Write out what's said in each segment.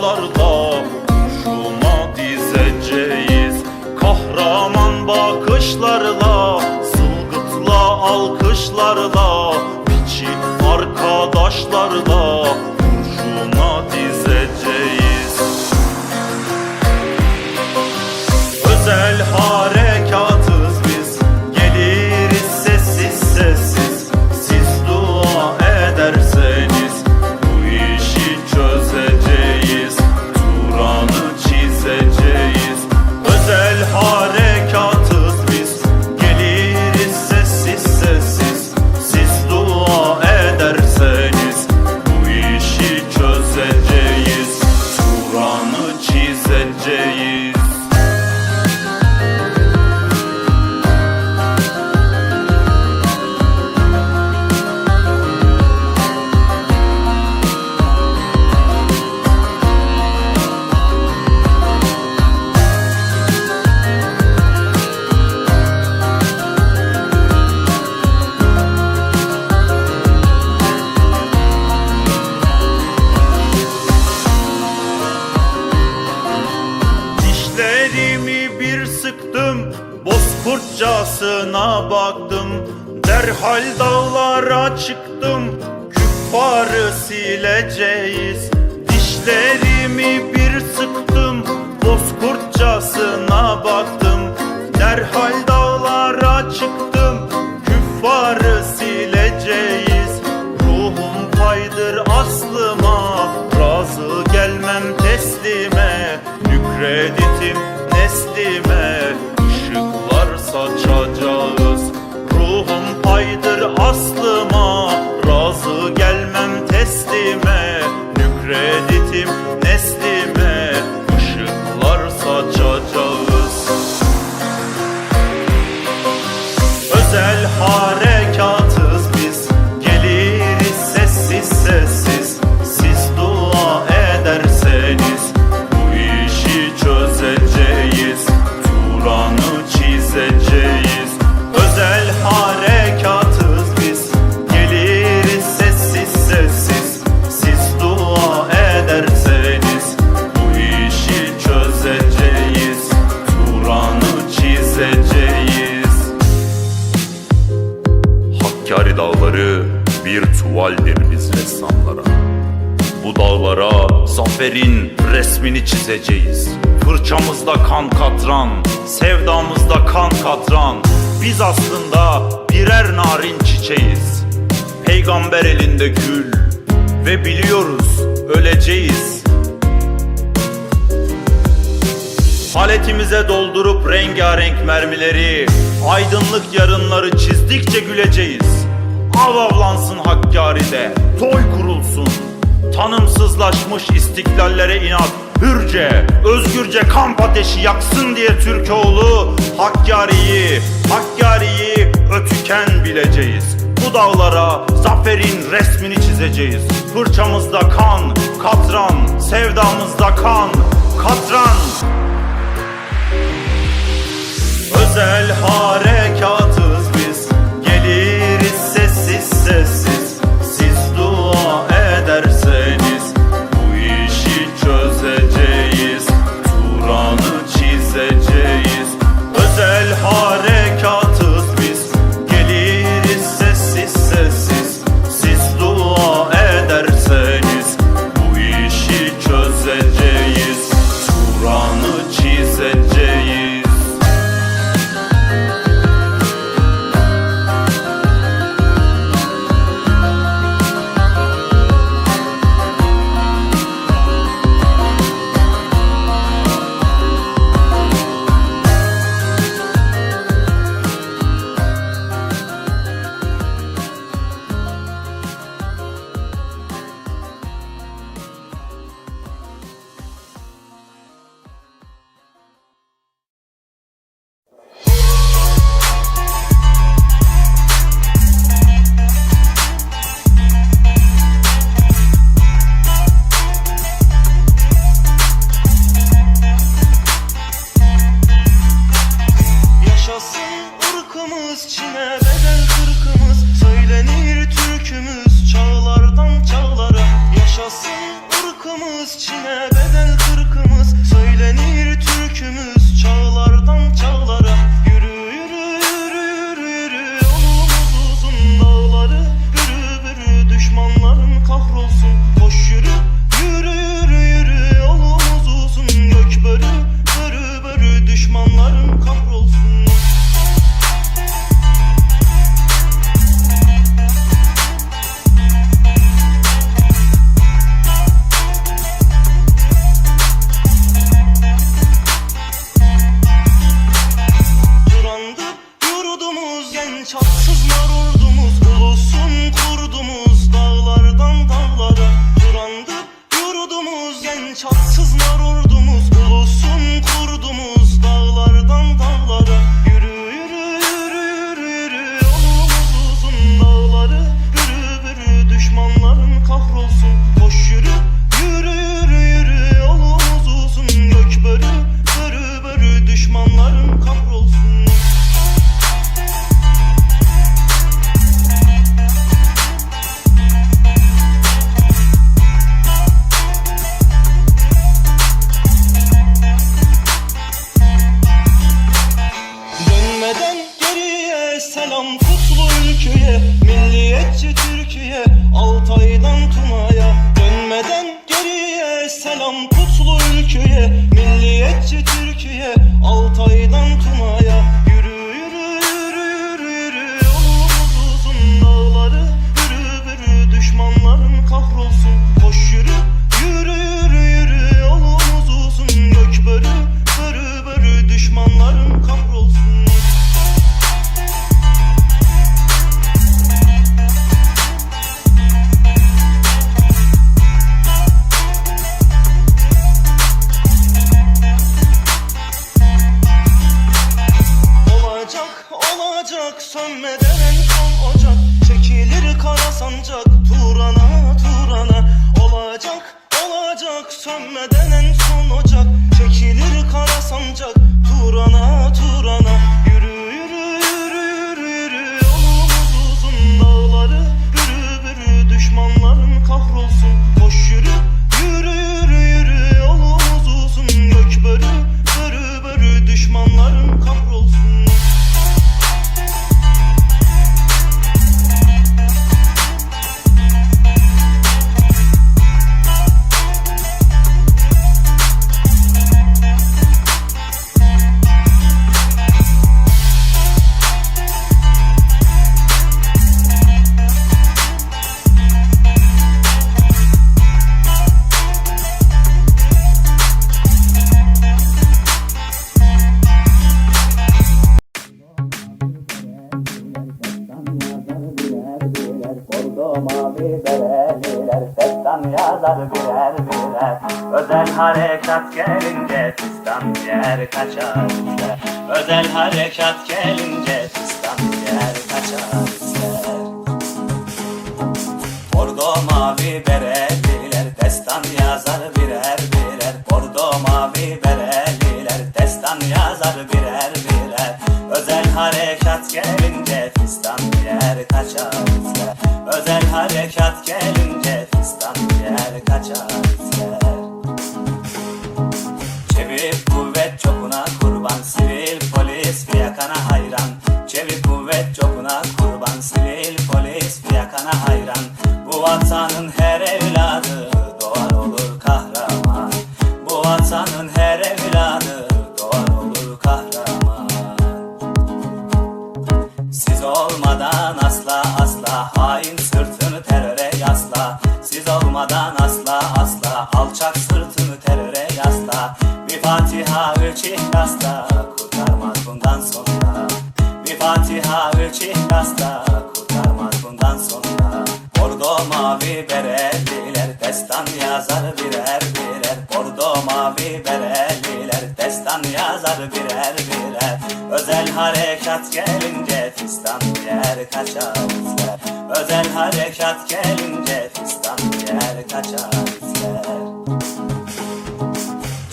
sokaklarda Şuna dizeceğiz. Kahraman bakışlarla Sılgıtla alkışlarla Biçi arkadaşlarla yollara çıktım Küffarı sileceğiz. Dişlerimi bir sıktım Bozkurtçasına baktım. Derhal dağlara çıktım Küffarı aslıma Razı gelmem teslime Nükredetim ne yüzeceğiz Fırçamızda kan katran Sevdamızda kan katran. Biz aslında birer narin çiçeğiz. Peygamber elinde gül Ve biliyoruz öleceğiz. Paletimize doldurup rengarenk mermileri Aydınlık yarınları çizdikçe güleceğiz. Av avlansın Hakkari'de Toy kurulsun. Tanımsızlaşmış istiklallere inat hürce, özgürce kamp ateşi yaksın diye Türkoğlu Hakkari'yi, Hakkari'yi ötüken bileceğiz. Bu dağlara zaferin resmini çizeceğiz. Fırçamızda kan, katran, sevdamızda kan, katran. Özel hal. rules. Sönmeden en son ocak Çekilir kara sancak. Turana Turana Fistan yer kaçar Özel harekat gelince Fistan yer kaçar ister. Bordo mavi bereliler Destan yazar birer birer. Bordo mavi bereliler Destan yazar birer birer. Özel harekat gelince Fistan yer kaçar Özel harekat gelince ihlasla kurtarmaz bundan sonra. Bordo mavi bereliler destan yazar birer birer. Bordo mavi bereliler destan yazar birer birer. Özel harekat gelince fistan yer kaçar. İzler Özel harekat gelince fistan yer kaçar. İzler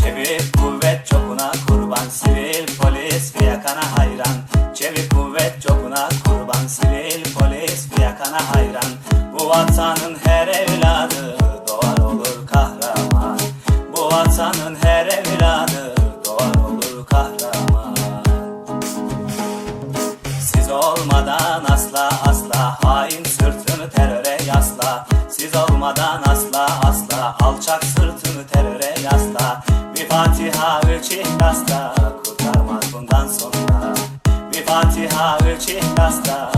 Çevik kuvvet çokuna kurban Sivil polis fiyakana hayran fiyakana hayran. Bu vatanın her evladı Doğar olur kahraman. Bu vatanın her evladı Doğar olur kahraman. Siz olmadan asla asla hain sırtını teröre yasla. Siz olmadan asla asla alçak sırtını teröre yasla. Bir Fatiha üç ihlasla kurtarmaz bundan sonra. Bir Fatiha üç ihlasla